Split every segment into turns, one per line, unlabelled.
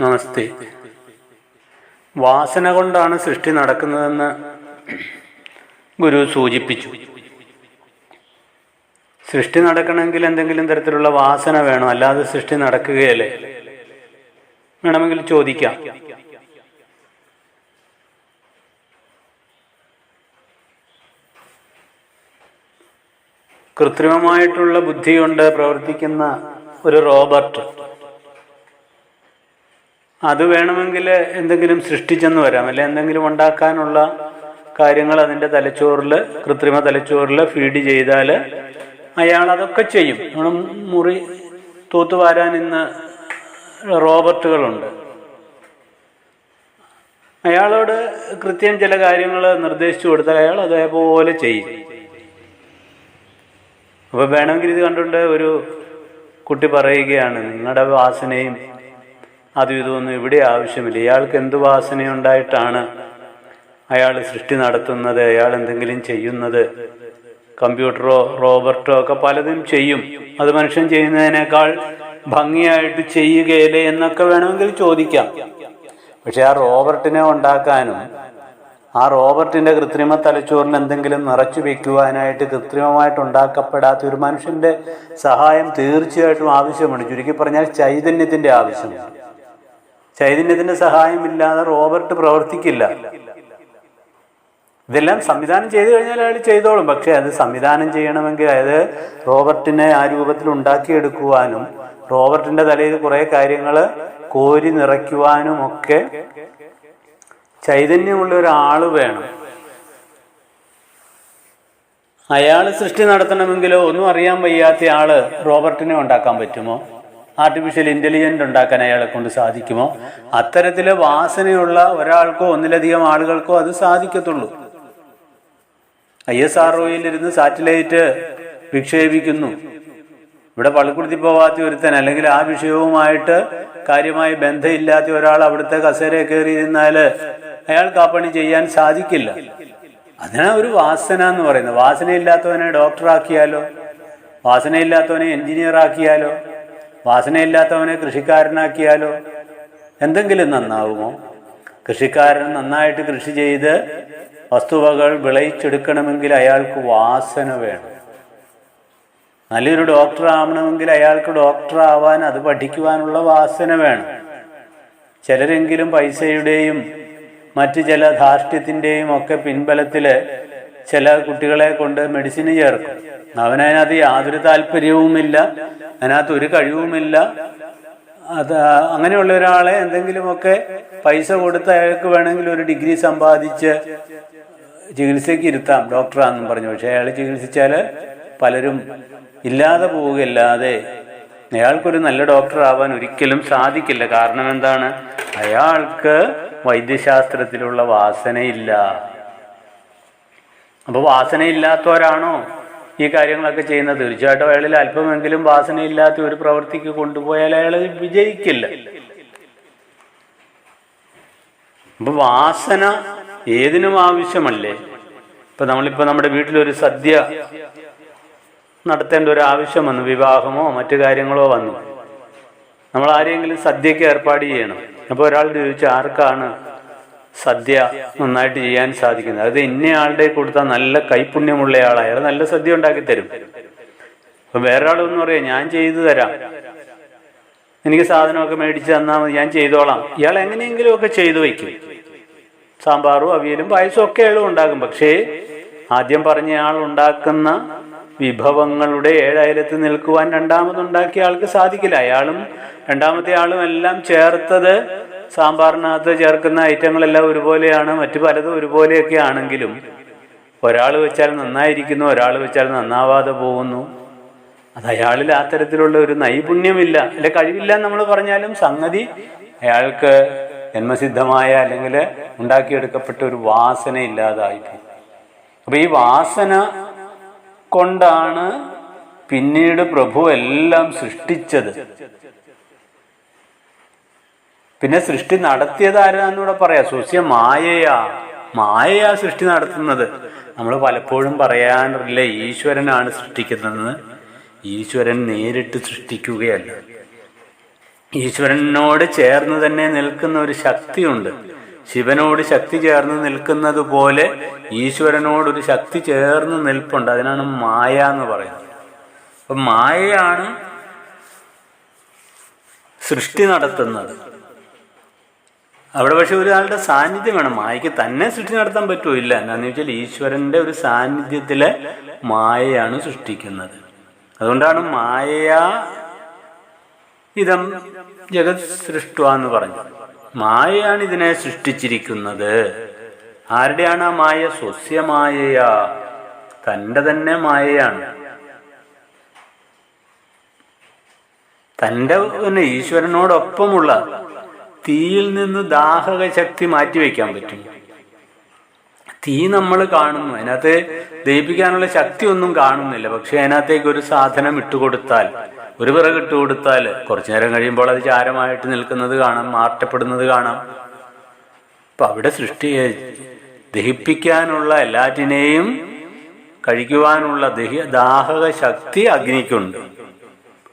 നമസ്തേ. വാസന കൊണ്ടാണ് സൃഷ്ടി നടക്കുന്നതെന്ന് ഗുരു സൂചിപ്പിച്ചു. സൃഷ്ടി നടക്കണമെങ്കിൽ എന്തെങ്കിലും തരത്തിലുള്ള വാസന വേണം. അല്ലാതെ സൃഷ്ടി നടക്കുകയല്ലേ? വേണമെങ്കിൽ ചോദിക്കാം. കൃത്രിമമായിട്ടുള്ള ബുദ്ധി കൊണ്ട് പ്രവർത്തിക്കുന്ന ഒരു റോബർട്ട്. അത് വേണമെങ്കിൽ എന്തെങ്കിലും സൃഷ്ടിച്ചെന്ന് വരാം. അല്ലെ എന്തെങ്കിലും ഉണ്ടാക്കാനുള്ള കാര്യങ്ങൾ അതിന്റെ തലച്ചോറിൽ കൃത്രിമ തലച്ചോറിൽ ഫീഡ് ചെയ്താൽ അയാൾ അതൊക്കെ ചെയ്യും. നമ്മൾ മുറി തൂത്തുവാരാൻ ഇന്ന് റോബർട്ടുകളുണ്ട്. അയാളോട് കൃത്യം ചില കാര്യങ്ങൾ നിർദ്ദേശിച്ചു കൊടുത്താൽ അയാൾ അതേപോലെ ചെയ്യും. അപ്പോൾ വേണമെങ്കിൽ ഇത് കണ്ടുകൊണ്ട് ഒരു കുട്ടി പറയുകയാണ് നിങ്ങളുടെ വാസനയും അതും ഇതൊന്നും ഇവിടെ ആവശ്യമില്ല. ഇയാൾക്ക് എന്ത് വാസനയുണ്ടായിട്ടാണ് അയാൾ സൃഷ്ടി നടത്തുന്നത് അയാൾ എന്തെങ്കിലും ചെയ്യുന്നത്? കമ്പ്യൂട്ടറോ റോബർട്ടോ ഒക്കെ പലതും ചെയ്യും. അത് മനുഷ്യൻ ചെയ്യുന്നതിനേക്കാൾ ഭംഗിയായിട്ട് ചെയ്യുകയില്ലേ എന്നൊക്കെ വേണമെങ്കിൽ ചോദിക്കാം. പക്ഷെ ആ റോബർട്ടിനെ ഉണ്ടാക്കാനും ആ റോബർട്ടിന്റെ കൃത്രിമ തലച്ചോറിന് എന്തെങ്കിലും നിറച്ചു വെക്കുവാനായിട്ട് കൃത്രിമമായിട്ട് ഉണ്ടാക്കപ്പെടാത്ത ഒരു മനുഷ്യന്റെ സഹായം തീർച്ചയായിട്ടും ആവശ്യമാണ്. ചുരുക്കി പറഞ്ഞാൽ ചൈതന്യത്തിന്റെ ആവശ്യമാണ്. ചൈതന്യത്തിന്റെ സഹായമില്ലാതെ റോബർട്ട് പ്രവർത്തിക്കില്ല. ഇതെല്ലാം സംവിധാനം ചെയ്തു കഴിഞ്ഞാൽ അയാൾ ചെയ്തോളും. പക്ഷെ അത് സംവിധാനം ചെയ്യണമെങ്കിൽ അതായത് റോബർട്ടിനെ ആ രൂപത്തിൽ ഉണ്ടാക്കിയെടുക്കുവാനും റോബർട്ടിന്റെ തലയിൽ കുറെ കാര്യങ്ങൾ കോരി നിറയ്ക്കുവാനും ഒക്കെ ചൈതന്യമുള്ള ഒരാൾ വേണം. അയാൾ സൃഷ്ടി നടത്തണമെങ്കിലോ ഒന്നും അറിയാൻ വയ്യാത്ത ആൾ റോബർട്ടിനെ ഉണ്ടാക്കാൻ പറ്റുമോ? ആർട്ടിഫിഷ്യൽ ഇന്റലിജന്റ് ഉണ്ടാക്കാൻ അയാളെ കൊണ്ട് സാധിക്കുമോ? അത്തരത്തിൽ വാസനയുള്ള ഒരാൾക്കോ ഒന്നിലധികം ആളുകൾക്കോ അത് സാധിക്കത്തുള്ളൂ. ഐ എസ് ആർ ഇരുന്ന് സാറ്റലൈറ്റ് വിക്ഷേപിക്കുന്നു. ഇവിടെ പള്ളിക്കുടുത്തി പോവാത്ത ഒരുത്തൻ അല്ലെങ്കിൽ ആ വിഷയവുമായിട്ട് കാര്യമായി ബന്ധമില്ലാത്ത ഒരാൾ അവിടുത്തെ കസേര കയറി ഇരുന്നാൽ അയാൾക്ക് ആ പണി ചെയ്യാൻ സാധിക്കില്ല. അതിനാ ഒരു വാസന എന്ന് പറയുന്നത്. വാസനയില്ലാത്തവനെ ഡോക്ടറാക്കിയാലോ? വാസനയില്ലാത്തവനെ എഞ്ചിനീയർ ആക്കിയാലോ വാസനയില്ലാത്തവനെ കൃഷിക്കാരനാക്കിയാലോ? എന്തെങ്കിലും നന്നാവുമോ? കൃഷിക്കാരൻ നന്നായിട്ട് കൃഷി ചെയ്ത് വസ്തുവകൾ വിളയിച്ചെടുക്കണമെങ്കിൽ അയാൾക്ക് വാസന വേണം. നല്ലൊരു ഡോക്ടർ ആവണമെങ്കിൽ അയാൾക്ക് ഡോക്ടർ ആവാൻ അത് പഠിക്കുവാനുള്ള വാസന വേണം. ചിലരെങ്കിലും പൈസയുടെയും മറ്റ് ചില ധാർഷ്ട്യത്തിന്റെയും ഒക്കെ പിൻബലത്തിൽ ചില കുട്ടികളെ കൊണ്ട് മെഡിസിന് ചേർക്കും. അവനതിനകത്ത് യാതൊരു താല്പര്യവുമില്ല. അതിനകത്ത് ഒരു കഴിവുമില്ല. അത് അങ്ങനെയുള്ള ഒരാളെ എന്തെങ്കിലുമൊക്കെ പൈസ കൊടുത്ത് അയാൾക്ക് വേണമെങ്കിൽ ഒരു ഡിഗ്രി സമ്പാദിച്ച് ചികിത്സയ്ക്ക് ഇരുത്താം. ഡോക്ടറാന്നും പറഞ്ഞു. പക്ഷെ അയാൾ ചികിത്സിച്ചാൽ പലരും ഇല്ലാതെ പോവുകയല്ലാതെ അയാൾക്കൊരു നല്ല ഡോക്ടർ ആവാൻ ഒരിക്കലും സാധിക്കില്ല. കാരണം എന്താണ്? അയാൾക്ക് വൈദ്യശാസ്ത്രത്തിലുള്ള വാസനയില്ല. അപ്പോൾ വാസനയില്ലാത്തവരാണോ? ഈ കാര്യങ്ങളൊക്കെ ചെയ്യുന്നത്. തീർച്ചയായിട്ടും അയാളിൽ അല്പമെങ്കിലും വാസനയില്ലാത്ത ഒരു പ്രവൃത്തിക്ക് കൊണ്ടുപോയാൽ അയാൾ വിജയിക്കില്ല. അപ്പൊ വാസന ഏതിനും ആവശ്യമല്ലേ? ഇപ്പൊ നമ്മളിപ്പോ നമ്മുടെ വീട്ടിലൊരു സദ്യ നടത്തേണ്ട ഒരു ആവശ്യം വന്നു. വിവാഹമോ മറ്റു കാര്യങ്ങളോ വന്നു. നമ്മൾ ആരെങ്കിലും സദ്യക്ക് ഏർപ്പാട് ചെയ്യണം. അപ്പോൾ ഒരാൾ ചോദിച്ചു ആർക്കാണ് സദ്യ നന്നായിട്ട് ചെയ്യാൻ സാധിക്കുന്നത്. അത് ഇന്നയാളുടെ കൊടുത്താൽ നല്ല കൈപുണ്യമുള്ള ആളായ. നല്ല സദ്യ ഉണ്ടാക്കി തരും. അപ്പൊ വേറൊരാളൊന്നും പറയാം ഞാൻ ചെയ്തു തരാം. എനിക്ക് സാധനമൊക്കെ മേടിച്ച് തന്നാൽ മതി. ഞാൻ ചെയ്തോളാം. ഇയാൾ എങ്ങനെയെങ്കിലും ഒക്കെ ചെയ്തു വയ്ക്കും. സാമ്പാറും അവിയലും പായസവും ഒക്കെ ഏഴും ഉണ്ടാക്കും. പക്ഷേ ആദ്യം പറഞ്ഞ ആൾ ഉണ്ടാക്കുന്ന വിഭവങ്ങളുടെ ഏഴായിരത്ത് നിൽക്കുവാൻ രണ്ടാമതുണ്ടാക്കിയ ആൾക്ക് സാധിക്കില്ല. അയാളും രണ്ടാമത്തെ ആളും എല്ലാം ചേർത്തത് സാമ്പാറിനകത്ത് ചേർക്കുന്ന ഐറ്റങ്ങളെല്ലാം ഒരുപോലെയാണ് മറ്റു പലതും ഒരുപോലെയൊക്കെ ആണെങ്കിലും ഒരാൾ വെച്ചാൽ നന്നായിരിക്കുന്നു ഒരാൾ വെച്ചാൽ നന്നാവാതെ പോകുന്നു. അത് അയാളിൽ ആ തരത്തിലുള്ള ഒരു നൈപുണ്യമില്ല. അല്ലെ കഴിവില്ല നമ്മൾ പറഞ്ഞാലും സംഗതി അയാൾക്ക് ജന്മസിദ്ധമായ അല്ലെങ്കിൽ ഉണ്ടാക്കിയെടുക്കപ്പെട്ട ഒരു വാസന ഇല്ലാതായിപ്പോയി. അപ്പൊ ഈ വാസന കൊണ്ടാണ് പിന്നീട് പ്രഭു എല്ലാം സൃഷ്ടിച്ചത്. പിന്നെ സൃഷ്ടി നടത്തിയത് ആരാന്നൂടെ പറയാ? സൂസ്യ മായയാ. മായയാ സൃഷ്ടി നടത്തുന്നത്. നമ്മൾ പലപ്പോഴും പറയാറില്ല ഈശ്വരനാണ് സൃഷ്ടിക്കുന്നത് ഈശ്വരൻ നേരിട്ട് സൃഷ്ടിക്കുകയല്ല. ഈശ്വരനോട് ചേർന്ന് തന്നെ നിൽക്കുന്ന ഒരു ശക്തിയുണ്ട്. ശിവനോട് ശക്തി ചേർന്ന് നിൽക്കുന്നത് പോലെ ഈശ്വരനോടൊരു ശക്തി ചേർന്ന് നിൽപ്പുണ്ട്. അതിനാണ് മായ എന്ന് പറയുന്നത്. അപ്പൊ മായയാണ് സൃഷ്ടി നടത്തുന്നത്. അവിടെ പക്ഷെ ഒരാളുടെ സാന്നിധ്യം വേണം. മായയ്ക്ക് തന്നെ സൃഷ്ടി നടത്താൻ പറ്റുമോ? ഇല്ല. എന്താന്ന് വെച്ചാൽ ഈശ്വരന്റെ ഒരു സാന്നിധ്യത്തിലെ മായയാണ് സൃഷ്ടിക്കുന്നത്. അതുകൊണ്ടാണ് മായയാ ഇതം ജഗത് സൃഷ്ട എന്ന് പറഞ്ഞു മായയാണ് ഇതിനെ സൃഷ്ടിച്ചിരിക്കുന്നത്. ആരുടെയാണ് ആ മായ? സ്വസ്യമായയാ. തന്റെ തന്നെ മായയാണ്. തന്റെ പിന്നെ ഈശ്വരനോടൊപ്പമുള്ള തീയിൽ നിന്ന് ദാഹക ശക്തി മാറ്റിവെക്കാൻ പറ്റും. തീ നമ്മൾ കാണുന്നു. അതിനകത്ത് ദഹിപ്പിക്കാനുള്ള ശക്തി ഒന്നും കാണുന്നില്ല. പക്ഷെ അതിനകത്തേക്ക് ഒരു സാധനം ഇട്ടുകൊടുത്താൽ ഒരു വിറക് ഇട്ടുകൊടുത്താൽ കുറച്ചു നേരം കഴിയുമ്പോൾ അത് ചാരമായിട്ട് നിൽക്കുന്നത് കാണാം മാറ്റപ്പെടുന്നത് കാണാം. അപ്പൊ അവിടെ സൃഷ്ടി ദഹിപ്പിക്കാനുള്ള എല്ലാറ്റിനെയും കഴിക്കുവാനുള്ള ദഹി ദാഹക ശക്തി അഗ്നിക്കുണ്ട്.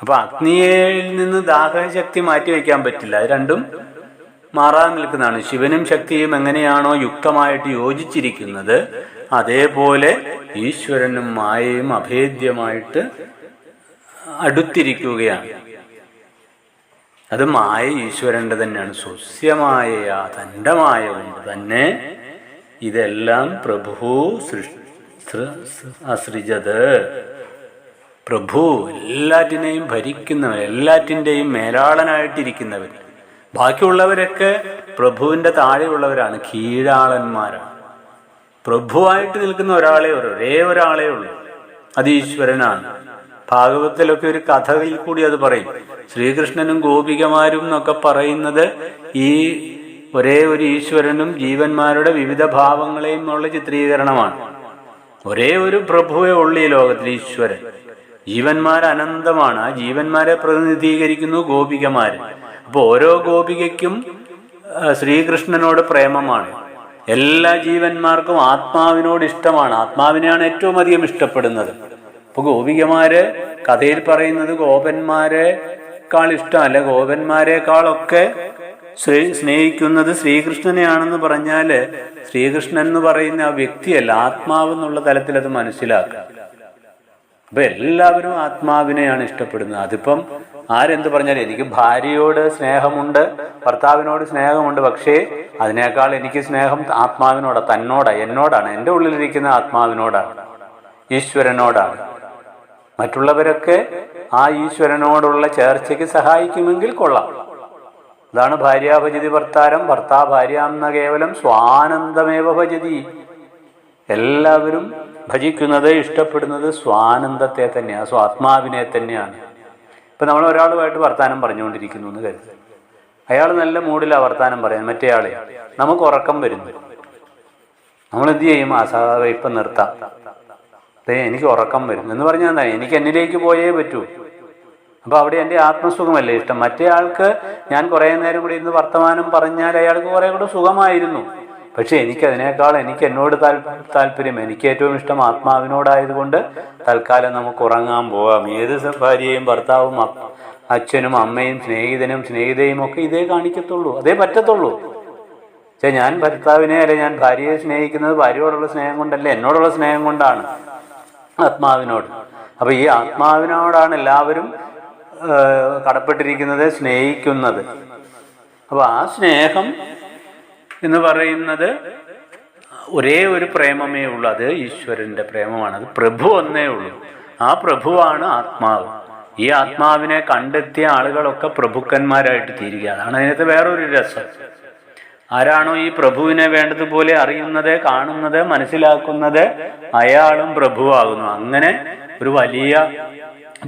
അപ്പൊ അഗ്നിയിൽ നിന്ന് ദാഹക ശക്തി മാറ്റി വയ്ക്കാൻ പറ്റില്ല. അത് രണ്ടും മാറാൻ നിൽക്കുന്നതാണ്. ശിവനും ശക്തിയും എങ്ങനെയാണോ യുക്തമായിട്ട് യോജിച്ചിരിക്കുന്നത് അതേപോലെ ഈശ്വരനും മായയും അഭേദ്യമായിട്ട് അടുത്തിരിക്കുകയാണ്. അത് മായ ഈശ്വരന്റെ തന്നെയാണ്. സുസ്യമായ തന്റെ കൊണ്ട് തന്നെ ഇതെല്ലാം പ്രഭു അസൃജത്. പ്രഭു എല്ലാറ്റിനെയും ഭരിക്കുന്നവൻ എല്ലാറ്റിന്റെയും മേലാളനായിട്ടിരിക്കുന്നവൻ. ബാക്കിയുള്ളവരൊക്കെ പ്രഭുവിന്റെ താഴെയുള്ളവരാണ് കീഴാളന്മാരാണ്. പ്രഭുവായിട്ട് നിൽക്കുന്ന ഒരാളെ ഒരേ ഒരാളേ ഉള്ളൂ. അത് ഈശ്വരനാണ്. ഭാഗവത്തിലൊക്കെ ഒരു കഥയിൽ കൂടി അത് പറയും. ശ്രീകൃഷ്ണനും ഗോപികമാരും എന്നൊക്കെ പറയുന്നത് ഈ ഒരേ ഒരു ഈശ്വരനും ജീവന്മാരുടെ വിവിധ ഭാവങ്ങളെയും ഉള്ള ചിത്രീകരണമാണ്. ഒരേ ഒരു പ്രഭുവേ ഉള്ളു ഈ ലോകത്തിൽ ഈശ്വരൻ. ജീവന്മാർ അനന്തമാണ്. ആ ജീവന്മാരെ പ്രതിനിധീകരിക്കുന്നു ഗോപികമാര്. അപ്പൊ ഓരോ ഗോപികയ്ക്കും ശ്രീകൃഷ്ണനോട് പ്രേമമാണ്. എല്ലാ ജീവന്മാർക്കും ആത്മാവിനോട് ഇഷ്ടമാണ്. ആത്മാവിനെയാണ് ഏറ്റവും അധികം ഇഷ്ടപ്പെടുന്നത്. അപ്പൊ ഗോപികമാര് കഥയിൽ പറയുന്നത് ഗോപന്മാരെക്കാൾ ഇഷ്ടമല്ല ഗോപന്മാരെക്കാളൊക്കെ ശ്രീ സ്നേഹിക്കുന്നത് ശ്രീകൃഷ്ണനെയാണെന്ന് പറഞ്ഞാൽ ശ്രീകൃഷ്ണൻ എന്ന് പറയുന്ന ആ വ്യക്തിയല്ല ആത്മാവ് എന്നുള്ള തലത്തിൽ അത് മനസ്സിലാക്കുക. അപ്പൊ എല്ലാവരും ആത്മാവിനെയാണ് ഇഷ്ടപ്പെടുന്നത്. അതിപ്പം ആരെന്ത് പറഞ്ഞാലും എനിക്ക് ഭാര്യയോട് സ്നേഹമുണ്ട് ഭർത്താവിനോട് സ്നേഹമുണ്ട് പക്ഷേ അതിനേക്കാൾ എനിക്ക് സ്നേഹം ആത്മാവിനോട് തന്നോടാണ് എന്നോടാണ് എന്റെ ഉള്ളിലിരിക്കുന്ന ആത്മാവിനോടാണ് ഈശ്വരനോടാണ്. മറ്റുള്ളവരൊക്കെ ആ ഈശ്വരനോടുള്ള ചേർച്ചയ്ക്ക് സഹായിക്കുമെങ്കിൽ കൊള്ളാം. അതാണ് ഭാര്യാഭജതി ഭർത്താരം ഭർത്താ ഭാര്യാന്ന കേവലം സ്വാനന്ദമേവ ഭജതി. എല്ലാവരും ഭജിക്കുന്നത് ഇഷ്ടപ്പെടുന്നത് സ്വാനന്ദത്തെ തന്നെയാണ് സ്വാത്മാവിനെ തന്നെയാണ്. ഇപ്പൊ നമ്മൾ ഒരാളുമായിട്ട് വർത്തമാനം പറഞ്ഞുകൊണ്ടിരിക്കുന്നു എന്ന് കരുതുക അയാൾ നല്ല മൂഡിലാണ് വർത്തമാനം പറയാൻ മറ്റേ ആളെ. നമുക്ക് ഉറക്കം വരുന്നു. നമ്മൾ എന്ത് ചെയ്യും? സാ ഇപ്പം നിർത്താം. അതേ എനിക്ക് ഉറക്കം വരും എന്ന് പറഞ്ഞാൽ എന്താ? എനിക്ക് എന്നിലേക്ക് പോയേ പറ്റൂ. അപ്പോൾ അവിടെ എന്റെ ആത്മസുഖമല്ലേ ഇഷ്ടം? മറ്റേ ആൾക്ക് ഞാൻ കുറേ നേരം കൂടി ഇന്ന് വർത്തമാനം പറഞ്ഞാൽ അയാൾക്ക് കുറെ കൂടെ സുഖമായിരുന്നു. പക്ഷെ എനിക്ക് അതിനേക്കാൾ എനിക്ക് എന്നോട് താല്പര്യം എനിക്ക് ഏറ്റവും ഇഷ്ടം ആത്മാവിനോടായതുകൊണ്ട് തൽക്കാലം നമുക്ക് ഉറങ്ങാൻ പോവാം. ഏത് ഭാര്യയും ഭർത്താവും അച്ഛനും അമ്മയും സ്നേഹിതനും സ്നേഹിതയും ഒക്കെ ഇതേ കാണിക്കത്തുള്ളൂ. അതേ പറ്റത്തുള്ളൂ. പക്ഷെ ഞാൻ ഭർത്താവിനെ അല്ലെ ഞാൻ ഭാര്യയെ സ്നേഹിക്കുന്നത് ഭാര്യയോടുള്ള സ്നേഹം കൊണ്ടല്ല? എന്നോടുള്ള സ്നേഹം കൊണ്ടാണ്. ആത്മാവിനോട്. അപ്പൊ ഈ ആത്മാവിനോടാണ് എല്ലാവരും കടപ്പെട്ടിരിക്കുന്നത് സ്നേഹിക്കുന്നത്. അപ്പൊ ആ സ്നേഹം എന്ന് പറയുന്നത് ഒരേ ഒരു പ്രേമമേ ഉള്ളൂ. അത് ഈശ്വരന്റെ പ്രേമമാണ്. അത് പ്രഭു ഒന്നേ ഉള്ളൂ. ആ പ്രഭുവാണ് ആത്മാവ്. ഈ ആത്മാവിനെ കണ്ടെത്തിയ ആളുകളൊക്കെ പ്രഭുക്കന്മാരായിട്ട് തീരുക അതാണ് അതിനകത്ത് വേറൊരു രസം. ആരാണോ ഈ പ്രഭുവിനെ വേണ്ടതുപോലെ അറിയുന്നത് കാണുന്നത് മനസ്സിലാക്കുന്നത് അയാളും പ്രഭുവാകുന്നു. അങ്ങനെ ഒരു വലിയ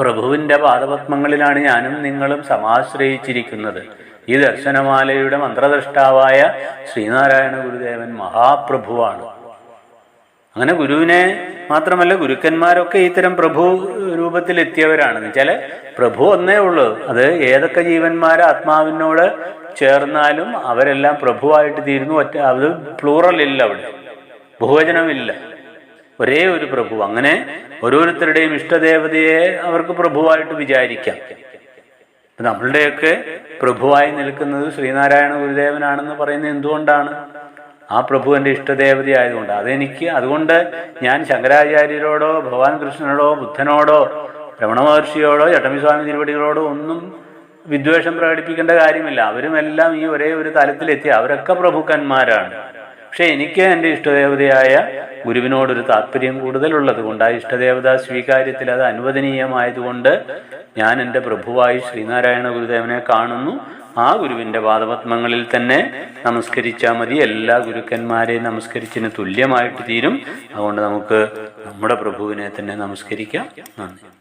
പ്രഭുവിന്റെ പാദപത്മങ്ങളിലാണ് ഞാനും നിങ്ങളും സമാശ്രയിച്ചിരിക്കുന്നത്. ഈ ദർശനമാലയുടെ മന്ത്രദ്രഷ്ടാവായ ശ്രീനാരായണ ഗുരുദേവൻ മഹാപ്രഭുവാണ്. അങ്ങനെ ഗുരുവിനെ മാത്രമല്ല ഗുരുക്കന്മാരൊക്കെ ഇത്തരം പ്രഭു രൂപത്തിൽ എത്തിയവരാണ് വെച്ചാൽ പ്രഭു ഒന്നേ ഉള്ളൂ. അത് ഏതൊക്കെ ജീവന്മാർ ആത്മാവിനോട് ചേർന്നാലും അവരെല്ലാം പ്രഭുവായിട്ട് തീരുന്നു. ഒറ്റ അത് പ്ലൂറൽ ഇല്ല അവിടെ. ബഹുവചനമില്ല. ഒരേ ഒരു പ്രഭു. അങ്ങനെ ഓരോരുത്തരുടെയും ഇഷ്ടദേവതയെ അവർക്ക് പ്രഭുവായിട്ട് വിചാരിക്കാം. നമ്മളുടെയൊക്കെ പ്രഭുവായി നിൽക്കുന്നത് ശ്രീനാരായണ ഗുരുദേവനാണെന്ന് പറയുന്നത് എന്തുകൊണ്ടാണ്? ആ പ്രഭു എന്റെ ഇഷ്ടദേവതയായതുകൊണ്ട് അതെനിക്ക് അതുകൊണ്ട് ഞാൻ ശങ്കരാചാര്യരോടോ ഭഗവാൻ കൃഷ്ണനോടോ ബുദ്ധനോടോ രമണ മഹർഷിയോടോ ചട്ടമ്പിസ്വാമി തിരുവടികളോടോ ഒന്നും വിദ്വേഷം പ്രകടിപ്പിക്കേണ്ട കാര്യമില്ല. അവരുമെല്ലാം ഈ ഒരേ ഒരു തലത്തിലെത്തി. അവരൊക്കെ പ്രഭുക്കന്മാരാണ്. പക്ഷെ എനിക്ക് എന്റെ ഇഷ്ടദേവതയായ ഗുരുവിനോടൊരു താല്പര്യം കൂടുതലുള്ളത് കൊണ്ട് ആ ഇഷ്ടദേവത സ്വീകാര്യത്തിൽ അത് അനുവദനീയമായതുകൊണ്ട് ഞാൻ എന്റെ പ്രഭുവായി ശ്രീനാരായണ ഗുരുദേവനെ കാണുന്നു. ആ ഗുരുവിന്റെ പാദപത്മങ്ങളിൽ തന്നെ നമസ്കരിച്ചാൽ മതി. എല്ലാ ഗുരുക്കന്മാരെയും നമസ്കരിച്ചതിന് തുല്യമായിട്ട് തീരും. അതുകൊണ്ട് നമുക്ക് നമ്മുടെ പ്രഭുവിനെ തന്നെ നമസ്കരിക്കാം. നന്ദി.